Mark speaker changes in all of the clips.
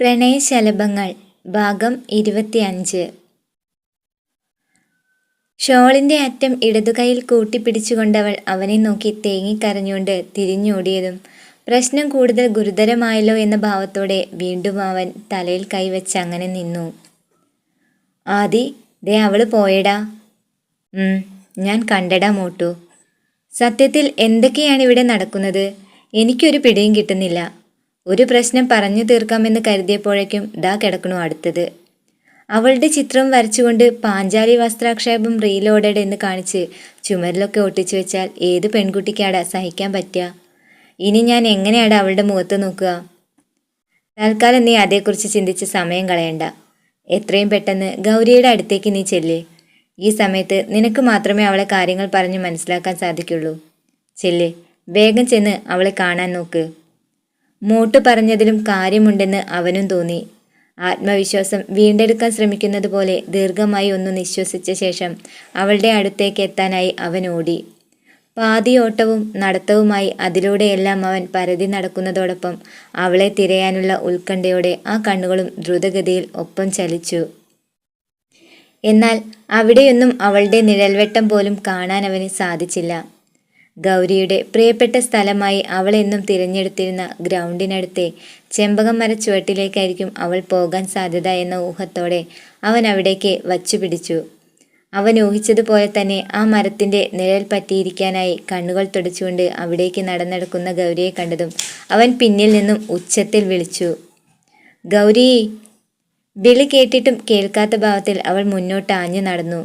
Speaker 1: പ്രണയശലഭങ്ങൾ ഭാഗം ഇരുപത്തിയഞ്ച്. ഷോളിന്റെ അറ്റം ഇടതുകൈയിൽ കൂട്ടിപ്പിടിച്ചുകൊണ്ടവൾ അവനെ നോക്കി തേങ്ങിക്കരഞ്ഞുകൊണ്ട് തിരിഞ്ഞോടിയതും പ്രശ്നം കൂടുതൽ ഗുരുതരമായല്ലോ എന്ന ഭാവത്തോടെ വീണ്ടും അവൻ തലയിൽ കൈവച്ച് അങ്ങനെ നിന്നു. ആദി ദേ അവൾ പോയടാ. ഞാൻ കണ്ടടാ മോട്ടു. സത്യത്തിൽ എന്തൊക്കെയാണ് ഇവിടെ നടക്കുന്നത്? എനിക്കൊരു പിടിയും കിട്ടുന്നില്ല. ഒരു പ്രശ്നം പറഞ്ഞു തീർക്കാമെന്ന് കരുതിയപ്പോഴേക്കും ദാ കിടക്കണു അടുത്തത്. അവളുടെ ചിത്രം വരച്ചുകൊണ്ട് പാഞ്ചാലി വസ്ത്രാക്ഷേപം റീലോഡഡ് എന്ന് കാണിച്ച് ചുമരിലൊക്കെ ഒട്ടിച്ചു വെച്ചാൽ ഏത് പെൺകുട്ടിക്കാടാ സഹിക്കാൻ പറ്റുക? ഇനി ഞാൻ എങ്ങനെയാണ് അവളുടെ മുഖത്ത് നോക്കുക? തൽക്കാലം നീ അതേക്കുറിച്ച് ചിന്തിച്ച് സമയം കളയണ്ട. എത്രയും പെട്ടെന്ന് ഗൗരിയുടെ അടുത്തേക്ക് നീ ചെല്ലേ. ഈ സമയത്ത് നിനക്ക് മാത്രമേ അവളെ കാര്യങ്ങൾ പറഞ്ഞ് മനസ്സിലാക്കാൻ സാധിക്കുള്ളൂ. ചെല്ലേ. വേഗം ചെന്ന് അവളെ കാണാൻ നോക്ക്. മോട്ട് പറഞ്ഞതിലും കാര്യമുണ്ടെന്ന് അവനും തോന്നി. ആത്മവിശ്വാസം വീണ്ടെടുക്കാൻ ശ്രമിക്കുന്നത് പോലെ ദീർഘമായി ഒന്ന് നിശ്വസിച്ച ശേഷം അവളുടെ അടുത്തേക്ക് എത്താനായി അവൻ ഓടി. പാതിയോട്ടവും നടത്തവുമായി അതിലൂടെയെല്ലാം അവൻ പരതി നടക്കുന്നതോടൊപ്പം അവളെ തിരയാനുള്ള ഉത്കണ്ഠയോടെ ആ കണ്ണുകളും ദ്രുതഗതിയിൽ ഒപ്പം ചലിച്ചു. എന്നാൽ അവിടെയൊന്നും അവളുടെ നിഴൽവെട്ടം പോലും കാണാൻ അവന് സാധിച്ചില്ല. ഗൗരിയുടെ പ്രിയപ്പെട്ട സ്ഥലമായി അവൾ എന്നും തിരഞ്ഞെടുത്തിരുന്ന ഗ്രൗണ്ടിനടുത്തെ ചെമ്പകം മര ചുവട്ടിലേക്കായിരിക്കും അവൾ പോകാൻ സാധ്യത എന്ന ഊഹത്തോടെ അവൻ അവിടേക്ക് വച്ചു പിടിച്ചു അവൻ ഊഹിച്ചതുപോലെ തന്നെ ആ മരത്തിന്റെ നിഴൽ പറ്റിയിരിക്കാനായി കണ്ണുകൾ തുടച്ചുകൊണ്ട് അവിടേക്ക് നടന്നെടുക്കുന്ന ഗൗരിയെ കണ്ടതും അവൻ പിന്നിൽ നിന്നും ഉച്ചത്തിൽ വിളിച്ചു. ഗൗരി വിളി കേട്ടിട്ടും കേൾക്കാത്ത ഭാവത്തിൽ അവൾ മുന്നോട്ട് ആഞ്ഞു നടന്നു.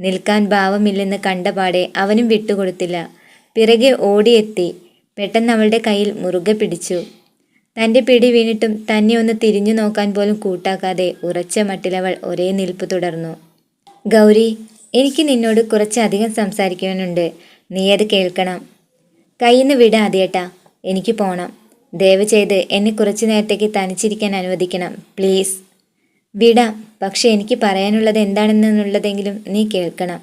Speaker 1: നിൽക്കാൻ ഭാവമില്ലെന്ന് കണ്ടപാടെ അവനും വിട്ടുകൊടുത്തില്ല. പിറകെ ഓടിയെത്തി. പെട്ടെന്ന് അവളുടെ കയ്യിൽ മുറുകെ പിടിച്ചു. തന്റെ പിടി വീണിട്ടും തന്നെ ഒന്ന് തിരിഞ്ഞു നോക്കാൻ പോലും കൂട്ടാക്കാതെ ഉറച്ച മട്ടിലവൾ ഒരേ നിൽപ്പ് തുടർന്നു. ഗൗരി എനിക്ക് നിന്നോട് കുറച്ചധികം സംസാരിക്കാനുണ്ട്. നീ അത് കേൾക്കണം. കയ്യിന്ന് നിന്ന് ആദ്യേട്ടാ. എനിക്ക് പോണം. ദയവ് ചെയ്ത് എന്നെ കുറച്ചു നേരത്തേക്ക് തനിച്ചിരിക്കാൻ അനുവദിക്കണം പ്ലീസ്. വിടാം. പക്ഷെ എനിക്ക് പറയാനുള്ളത് എന്താണെന്നുള്ളതെങ്കിലും നീ കേൾക്കണം.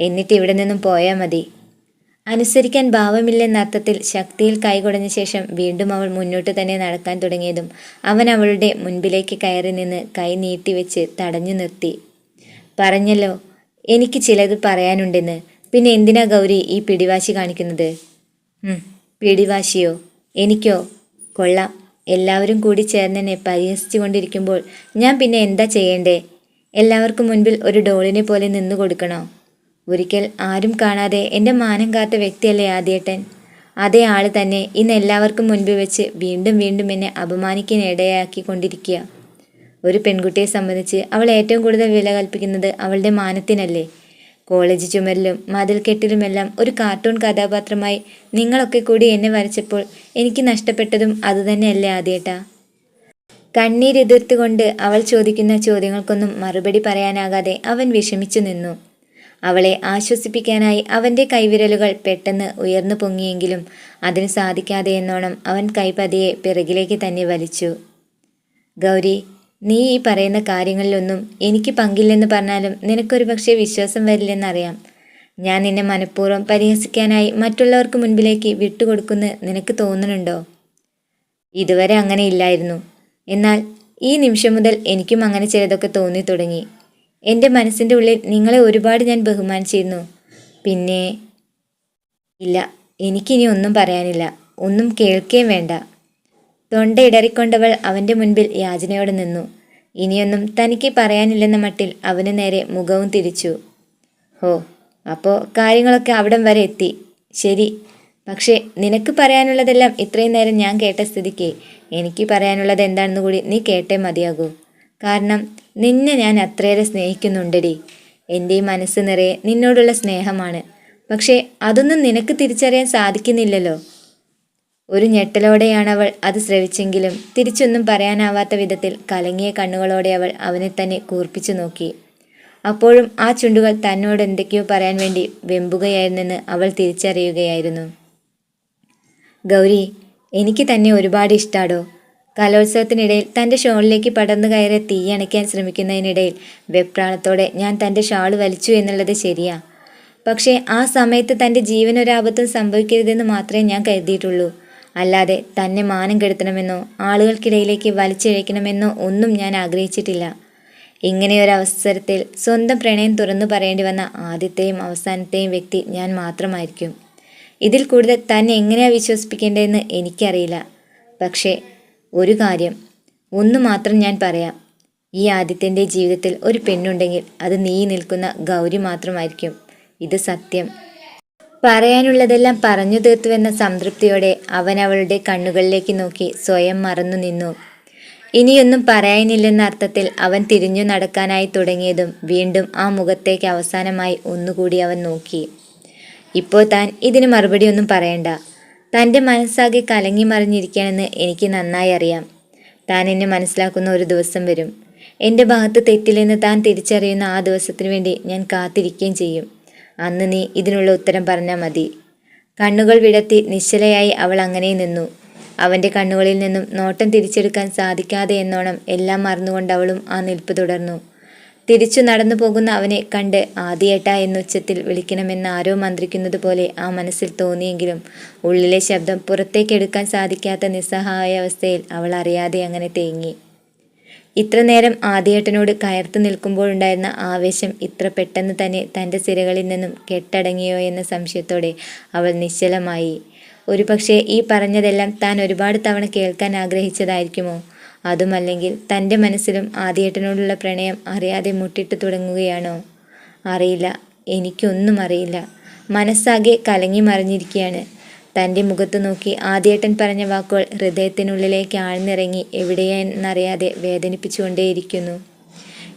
Speaker 1: എന്നിട്ട് ഇവിടെ നിന്നും പോയാൽ മതി. അനുസരിക്കാൻ ഭാവമില്ലെന്ന അർത്ഥത്തിൽ ശക്തിയിൽ കൈകൊടഞ്ഞ ശേഷം വീണ്ടും അവൾ മുന്നോട്ട് തന്നെ നടക്കാൻ തുടങ്ങിയതും അവൻ അവളുടെ മുൻപിലേക്ക് കയറി നിന്ന് കൈ നീട്ടിവെച്ച് തടഞ്ഞു നിർത്തി. പറഞ്ഞല്ലോ എനിക്ക് ചിലത് പറയാനുണ്ടെന്ന്. പിന്നെ എന്തിനാ ഗൗരി ഈ പിടിവാശി കാണിക്കുന്നത്? പിടിവാശിയോ? എനിക്കോ? കൊള്ളാം. എല്ലാവരും കൂടി ചേർന്നെന്നെ പരിഹസിച്ചു കൊണ്ടിരിക്കുമ്പോൾ ഞാൻ പിന്നെ എന്താ ചെയ്യേണ്ടേ? എല്ലാവർക്കും മുൻപിൽ ഒരു ഡോളിനെ പോലെ നിന്നു കൊടുക്കണോ ഒരിക്കൽ ആരും കാണാതെ എന്റെ മാനം കാത്ത വ്യക്തിയല്ലേ ആദ്യേട്ടൻ? അതേ ആൾ തന്നെ ഇന്ന് എല്ലാവർക്കും മുൻപിൽ വെച്ച് വീണ്ടും വീണ്ടും എന്നെ അപമാനിക്കാൻ കൊണ്ടിരിക്കുക ഒരു പെൺകുട്ടിയെ സംബന്ധിച്ച് അവൾ ഏറ്റവും കൂടുതൽ വില കൽപ്പിക്കുന്നത് അവളുടെ മാനത്തിനല്ലേ. കോളേജ് ചുമരിലും മതിൽക്കെട്ടിലുമെല്ലാം ഒരു കാർട്ടൂൺ കഥാപാത്രമായി നിങ്ങളൊക്കെ കൂടി എന്നെ വരച്ചപ്പോൾ എനിക്ക് നഷ്ടപ്പെട്ടതും അതുതന്നെയല്ലേ ആദ്യേട്ടാ. കണ്ണീരെതിർത്തുകൊണ്ട് അവൾ ചോദിക്കുന്ന ചോദ്യങ്ങൾക്കൊന്നും മറുപടി പറയാനാകാതെ അവൻ വിഷമിച്ചു നിന്നു. അവളെ ആശ്വസിപ്പിക്കാനായി അവന്റെ കൈവിരലുകൾ പെട്ടെന്ന് ഉയർന്നു പൊങ്ങിയെങ്കിലും അതിന് സാധിക്കാതെ എന്നോണം അവൻ കൈപതിയെ പിറകിലേക്ക് തന്നെ വലിച്ചു. ഗൗരി നീ ഈ പറയുന്ന കാര്യങ്ങളിലൊന്നും എനിക്ക് പങ്കില്ലെന്ന് പറഞ്ഞാലും നിനക്കൊരു പക്ഷേ വിശ്വാസം വരില്ലെന്നറിയാം. ഞാൻ നിന്നെ മനഃപൂർവം പരിഹസിക്കാനായി മറ്റുള്ളവർക്ക് മുൻപിലേക്ക് വിട്ടുകൊടുക്കുന്ന് നിനക്ക് തോന്നുന്നുണ്ടോ? ഇതുവരെ അങ്ങനെ ഇല്ലായിരുന്നു. എന്നാൽ ഈ നിമിഷം മുതൽ എനിക്കും അങ്ങനെ ചിലതൊക്കെ തോന്നി തുടങ്ങി എന്റെ മനസ്സിന്റെ ഉള്ളിൽ നിങ്ങളെ ഒരുപാട് ഞാൻ ബഹുമാനിച്ചിരുന്നു. പിന്നെ ഇല്ല എനിക്കിനി ഒന്നും പറയാനില്ല. ഒന്നും കേൾക്കുകയും വേണ്ട. തൊണ്ട ഇടറിക്കൊണ്ടവൾ അവന്റെ മുൻപിൽ യാചനയോടെ നിന്നു. ഇനിയൊന്നും തനിക്ക് പറയാനില്ലെന്ന മട്ടിൽ അവന് നേരെ മുഖവും തിരിച്ചു. ഹോ അപ്പോൾ കാര്യങ്ങളൊക്കെ അവിടം വരെ എത്തി. ശരി പക്ഷേ നിനക്ക് പറയാനുള്ളതെല്ലാം ഇത്രയും നേരം ഞാൻ കേട്ട സ്ഥിതിക്ക് എനിക്ക് പറയാനുള്ളത് എന്താണെന്ന് കൂടി നീ കേട്ടേ മതിയാകൂ. കാരണം നിന്നെ ഞാൻ അത്രയേറെ സ്നേഹിക്കുന്നുണ്ടടി. എന്റെ മനസ്സ് നിറയെ നിന്നോടുള്ള സ്നേഹമാണ്. പക്ഷേ അതൊന്നും നിനക്ക് തിരിച്ചറിയാൻ സാധിക്കുന്നില്ലല്ലോ. ഒരു ഞെട്ടലോടെയാണ് അവൾ അത് ശ്രവിച്ചെങ്കിലും തിരിച്ചൊന്നും പറയാനാവാത്ത വിധത്തിൽ കലങ്ങിയ കണ്ണുകളോടെ അവൾ അവനെ തന്നെ കൂർപ്പിച്ചു നോക്കി. അപ്പോഴും ആ ചുണ്ടുകൾ തന്നോട് എന്തൊക്കെയോ പറയാൻ വേണ്ടി വെമ്പുകയായിരുന്നെന്ന് അവൾ തിരിച്ചറിയുകയായിരുന്നു. ഗൗരി എനിക്ക് തന്നെ ഒരുപാട് ഇഷ്ടാടോ? കലോത്സവത്തിനിടയിൽ തന്റെ ഷോളിലേക്ക് പടർന്നു കയറി തീയണയ്ക്കാൻ ശ്രമിക്കുന്നതിനിടയിൽ വെപ്രാണത്തോടെ ഞാൻ തന്റെ ഷാൾ വലിച്ചു എന്നുള്ളത് ശരിയാ. പക്ഷേ ആ സമയത്ത് തന്റെ ജീവനൊരാപത്തും സംഭവിക്കരുതെന്ന് മാത്രമേ ഞാൻ കരുതിയിട്ടുള്ളൂ. അല്ലാതെ തന്നെ മാനം കെടുത്തണമെന്നോ ആളുകൾക്കിടയിലേക്ക് വലിച്ചിഴയ്ക്കണമെന്നോ ഒന്നും ഞാൻ ആഗ്രഹിച്ചിട്ടില്ല. ഇങ്ങനെയൊരവസരത്തിൽ സ്വന്തം പ്രണയം തുറന്നു പറയേണ്ടി വന്ന ആദ്യത്തെയും അവസാനത്തെയും വ്യക്തി ഞാൻ മാത്രമായിരിക്കും. ഇതിൽ കൂടുതൽ തന്നെ എങ്ങനെയാണ് വിശ്വസിപ്പിക്കേണ്ടതെന്ന് എനിക്കറിയില്ല. പക്ഷേ ഒരു കാര്യം ഒന്ന് മാത്രം ഞാൻ പറയാം. ഈ ആദിത്യന്റെ ജീവിതത്തിൽ ഒരു പെണ്ണുണ്ടെങ്കിൽ അത് നീ നിൽക്കുന്ന ഗൗരി മാത്രമായിരിക്കും. ഇത് സത്യം. പറയാനുള്ളതെല്ലാം പറഞ്ഞു തീർത്തുവെന്ന സംതൃപ്തിയോടെ അവൻ അവളുടെ കണ്ണുകളിലേക്ക് നോക്കി സ്വയം മറന്നു നിന്നു. ഇനിയൊന്നും പറയാനില്ലെന്ന അർത്ഥത്തിൽ അവൻ തിരിഞ്ഞു നടക്കാനായി തുടങ്ങിയതും വീണ്ടും ആ മുഖത്തേക്ക് അവസാനമായി ഒന്നുകൂടി അവൻ നോക്കി. ഇപ്പോൾ താൻ ഇതിന് മറുപടിയൊന്നും പറയണ്ട. തന്റെ മനസ്സാകെ കലങ്ങി മറിഞ്ഞിരിക്കുകയാണെന്ന് എനിക്ക് നന്നായി അറിയാം. താൻ എന്നെ മനസ്സിലാക്കുന്ന ഒരു ദിവസം വരും. എന്റെ ഭാഗത്ത് തെറ്റില്ലെന്ന് താൻ തിരിച്ചറിയുന്ന ആ ദിവസത്തിനു വേണ്ടി ഞാൻ കാത്തിരിക്കുകയും ചെയ്യും. അന്ന് നീ ഇതിനുള്ള ഉത്തരം പറഞ്ഞാൽ മതി. കണ്ണുകൾ വിടത്തി നിശ്ചലയായി അവൾ അങ്ങനെ നിന്നു. അവന്റെ കണ്ണുകളിൽ നിന്നും നോട്ടം തിരിച്ചെടുക്കാൻ സാധിക്കാതെ എന്നോണം എല്ലാം മറന്നുകൊണ്ട് അവളും ആ നിൽപ്പ് തുടർന്നു. തിരിച്ചു നടന്നു പോകുന്ന അവനെ കണ്ട് ആദ്യേട്ട എന്നുച്ചത്തിൽ വിളിക്കണമെന്ന് ആരോ മന്ത്രിക്കുന്നത് പോലെ ആ മനസ്സിൽ തോന്നിയെങ്കിലും ഉള്ളിലെ ശബ്ദം പുറത്തേക്കെടുക്കാൻ സാധിക്കാത്ത നിസ്സഹായ അവസ്ഥയിൽ അവൾ അറിയാതെ അങ്ങനെ തേങ്ങി. ഇത്ര നേരം ആദ്യേട്ടനോട് കയർത്തു നിൽക്കുമ്പോഴുണ്ടായിരുന്ന ആവേശം ഇത്ര പെട്ടെന്ന് തന്നെ തന്റെ സിരകളിൽ നിന്നും കെട്ടടങ്ങിയോ എന്ന സംശയത്തോടെ അവൾ നിശ്ചലമായി. ഒരുപക്ഷെ ഈ പറഞ്ഞതെല്ലാം താൻ ഒരുപാട് തവണ കേൾക്കാൻ ആഗ്രഹിച്ചതായിരിക്കുമോ? അതുമല്ലെങ്കിൽ തന്റെ മനസ്സിലും ആദ്യേട്ടനോടുള്ള പ്രണയം അറിയാതെ മുട്ടിട്ട് തുടങ്ങുകയാണോ? അറിയില്ല. എനിക്കൊന്നും അറിയില്ല. മനസ്സാകെ കലങ്ങി മറിഞ്ഞിരിക്കുകയാണ് തന്റെ മുഖത്ത് നോക്കി ആദ്യേട്ടൻ പറഞ്ഞ വാക്കുകൾ ഹൃദയത്തിനുള്ളിലേക്ക് ആഴ്ന്നിറങ്ങി എവിടെയെന്നറിയാതെ വേദനിപ്പിച്ചുകൊണ്ടേയിരിക്കുന്നു.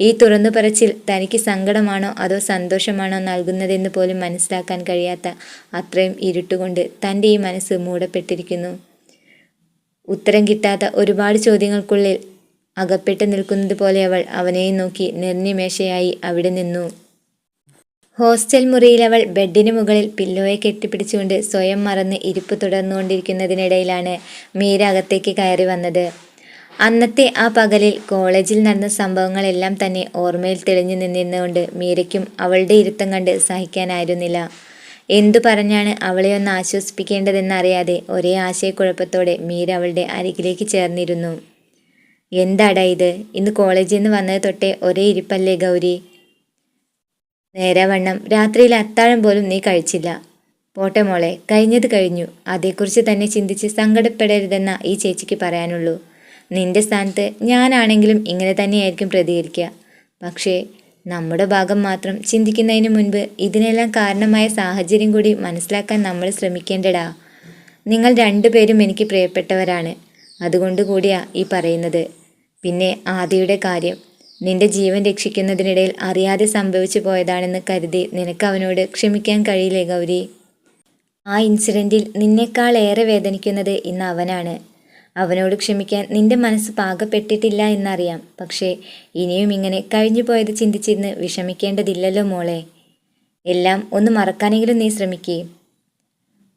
Speaker 1: ഈ തുറന്നു പറച്ചിൽ തനിക്ക് സങ്കടമാണോ അതോ സന്തോഷമാണോ നൽകുന്നതെന്ന് പോലും മനസ്സിലാക്കാൻ കഴിയാത്ത അത്രയും ഇരുട്ടുകൊണ്ട് തന്റെ ഈ മനസ്സ് മൂടപ്പെട്ടിരിക്കുന്നു. ഉത്തരം കിട്ടാത്ത ഒരുപാട് ചോദ്യങ്ങൾക്കുള്ളിൽ അകപ്പെട്ട് നിൽക്കുന്നത് പോലെ അവൾ അവനെയും നോക്കി നിർനിമേഷയായി അവിടെ നിന്നു. ഹോസ്റ്റൽ മുറിയിൽ അവൾ ബെഡിന് മുകളിൽ പില്ലോയെ കെട്ടിപ്പിടിച്ചുകൊണ്ട് സ്വയം മറന്ന് ഇരിപ്പ് തുടർന്നുകൊണ്ടിരിക്കുന്നതിനിടയിലാണ് മീര അകത്തേക്ക് കയറി വന്നത്. അന്നത്തെ ആ പകലിൽ കോളേജിൽ നടന്ന സംഭവങ്ങളെല്ലാം തന്നെ ഓർമ്മയിൽ തെളിഞ്ഞു നിന്നിരുന്നുകൊണ്ട് മീരയ്ക്കും അവളുടെ ഇരുത്തം കണ്ട് സഹിക്കാനായിരുന്നില്ല. എന്തു പറഞ്ഞാണ് അവളെ ഒന്ന് ആശ്വസിപ്പിക്കേണ്ടതെന്നറിയാതെ ഒരേ ആശയക്കുഴപ്പത്തോടെ മീര അവളുടെ അരികിലേക്ക് ചേർന്നിരുന്നു. എന്താടാ ഇത്? ഇന്ന് കോളേജിൽ നിന്ന് വന്നത് തൊട്ടേ ഒരേ ഇരിപ്പല്ലേ ഗൗരി? നേരവണ്ണം രാത്രിയിൽ അത്താഴം പോലും നീ കഴിച്ചില്ല. പോട്ടെ മോളെ കഴിഞ്ഞത് കഴിഞ്ഞു. അതേക്കുറിച്ച് തന്നെ ചിന്തിച്ച് സങ്കടപ്പെടരുതെന്ന ഈ ചേച്ചിക്ക് പറയാനുള്ളൂ. നിന്റെ സ്ഥാനത്ത് ഞാനാണെങ്കിലും ഇങ്ങനെ തന്നെയായിരിക്കും പ്രതികരിക്കുക. പക്ഷേ നമ്മുടെ ഭാഗം മാത്രം ചിന്തിക്കുന്നതിന് മുൻപ് ഇതിനെല്ലാം കാരണമായ സാഹചര്യം കൂടി മനസ്സിലാക്കാൻ നമ്മൾ ശ്രമിക്കേണ്ടടാ. നിങ്ങൾ രണ്ടുപേരും എനിക്ക് പ്രിയപ്പെട്ടവരാണ്. അതുകൊണ്ട് കൂടിയാ ഈ പറയുന്നത്. പിന്നെ ആദിയുടെ കാര്യം. നിന്റെ ജീവൻ രക്ഷിക്കുന്നതിനിടയിൽ അറിയാതെ സംഭവിച്ചു പോയതാണെന്ന് കരുതി നിനക്ക് അവനോട് ക്ഷമിക്കാൻ കഴിയില്ലേ ഗൗരി? ആ ഇൻസിഡന്റിൽ നിന്നേക്കാൾ ഏറെ വേദനിക്കുന്നത് ഇന്ന് അവനാണ്. അവനോട് ക്ഷമിക്കാൻ നിന്റെ മനസ്സ് പാകപ്പെട്ടിട്ടില്ല എന്നറിയാം. പക്ഷേ ഇനിയും ഇങ്ങനെ കഴിഞ്ഞു പോയത് ചിന്തിച്ചിരുന്ന് വിഷമിക്കേണ്ടതില്ലല്ലോ മോളെ. എല്ലാം ഒന്ന് മറക്കാനെങ്കിലും നീ ശ്രമിക്കേ.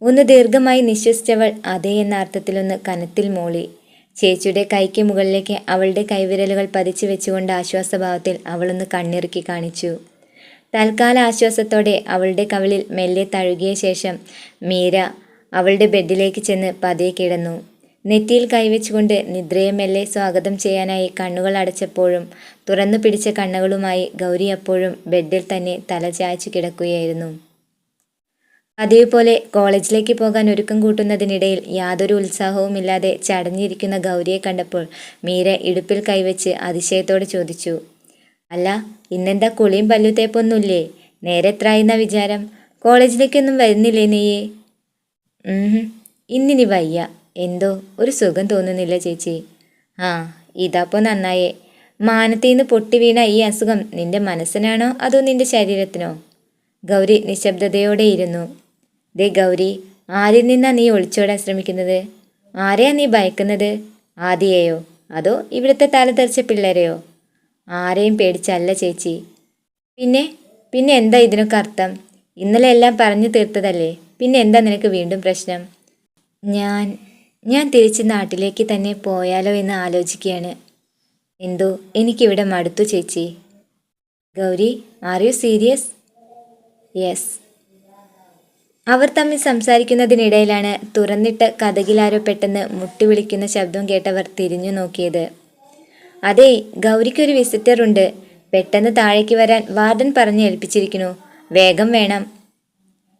Speaker 1: ഒന്ന് ദീർഘമായി നിശ്വസിച്ചവൾ അതേ എന്ന അർത്ഥത്തിലൊന്ന് കനത്തിൽ മോളി. ചേച്ചിയുടെ കൈക്ക് മുകളിലേക്ക് അവളുടെ കൈവിരലുകൾ പതിച്ചു വെച്ചുകൊണ്ട് ആശ്വാസഭാവത്തിൽ അവളൊന്ന് കണ്ണിറുക്കി കാണിച്ചു. തൽക്കാല ആശ്വാസത്തോടെ അവളുടെ കവിളിൽ മെല്ലെ തഴുകിയ ശേഷം മീര അവളുടെ ബെഡിലേക്ക് ചെന്ന് പതിയെ കിടന്നു. നെറ്റിയിൽ കൈവച്ചുകൊണ്ട് നിദ്രയെ മെല്ലെ സ്വാഗതം ചെയ്യാനായി കണ്ണുകൾ അടച്ചപ്പോഴും തുറന്നു പിടിച്ച കണ്ണുകളുമായി ഗൗരി അപ്പോഴും ബെഡിൽ തന്നെ തല ചായച്ചു കിടക്കുകയായിരുന്നു. പതിവ് പോലെ കോളേജിലേക്ക് പോകാൻ ഒരുക്കം കൂട്ടുന്നതിനിടയിൽ യാതൊരു ഉത്സാഹവുമില്ലാതെ ചടഞ്ഞിരിക്കുന്ന ഗൗരിയെ കണ്ടപ്പോൾ മീര ഇടുപ്പിൽ കൈവച്ച് അതിശയത്തോടെ ചോദിച്ചു അല്ല ഇന്നെന്താ കുളിയും പല്ലുതേപ്പൊന്നുമില്ലേ? നേരെ എത്രയെന്ന വിചാരം? കോളേജിലേക്കൊന്നും വരുന്നില്ലേ നീയേ? ഇന്നിനി വയ്യ. എന്തോ ഒരു സുഖം തോന്നുന്നില്ല ചേച്ചി. ആ ഇതപ്പോൾ നന്നായേ. നിന്ന് പൊട്ടി വീണ ഈ അസുഖം നിന്റെ മനസ്സിനാണോ അതോ നിന്റെ ശരീരത്തിനോ? ഗൗരി നിശബ്ദതയോടെ ഇരുന്നു. ദേ ഗൗരി ആരിൽ നിന്നാ നീ ഒളിച്ചോടാൻ ശ്രമിക്കുന്നത്? ആരെയാ നീ ഭയക്കുന്നത്? ആദിയെയോ? അതോ ഇവിടുത്തെ തലതെറിച്ച പിള്ളേരെയോ? ആരെയും പേടിച്ചല്ല ചേച്ചി. പിന്നെ പിന്നെ എന്താ ഇതിനൊക്കെ അർത്ഥം? ഇന്നലെ എല്ലാം പറഞ്ഞു തീർത്തതല്ലേ? പിന്നെ എന്താ നിനക്ക് വീണ്ടും പ്രശ്നം? ഞാൻ ഞാൻ തിരിച്ച് നാട്ടിലേക്ക് തന്നെ പോയാലോ എന്ന് ആലോചിക്കുകയാണ്. എന്തോ? എനിക്കിവിടെ മടുത്തു ചേച്ചി. Gauri are you serious? Yes. അവർ തമ്മിൽ സംസാരിക്കുന്നതിനിടയിലാണ് തുറന്നിട്ട് കഥകിലാരോ പെട്ടെന്ന് മുട്ടി വിളിക്കുന്ന ശബ്ദം കേട്ടവർ തിരിഞ്ഞു നോക്കിയത്. അതെ ഗൗരിക്കൊരു വിസിറ്റർ ഉണ്ട് പെട്ടെന്ന് താഴേക്ക് വരാൻ വാർഡൻ പറഞ്ഞു ഏൽപ്പിച്ചിരിക്കുന്നു. വേഗം വേണം.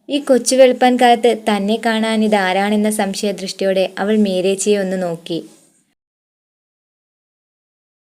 Speaker 1: ഈ കൊച്ചു വെളുപ്പാൻ കാലത്ത് തന്നെ കാണാൻ ഇതാരാണെന്ന സംശയദൃഷ്ടിയോടെ അവൾ മീരേച്ചിയെ ഒന്ന് നോക്കി.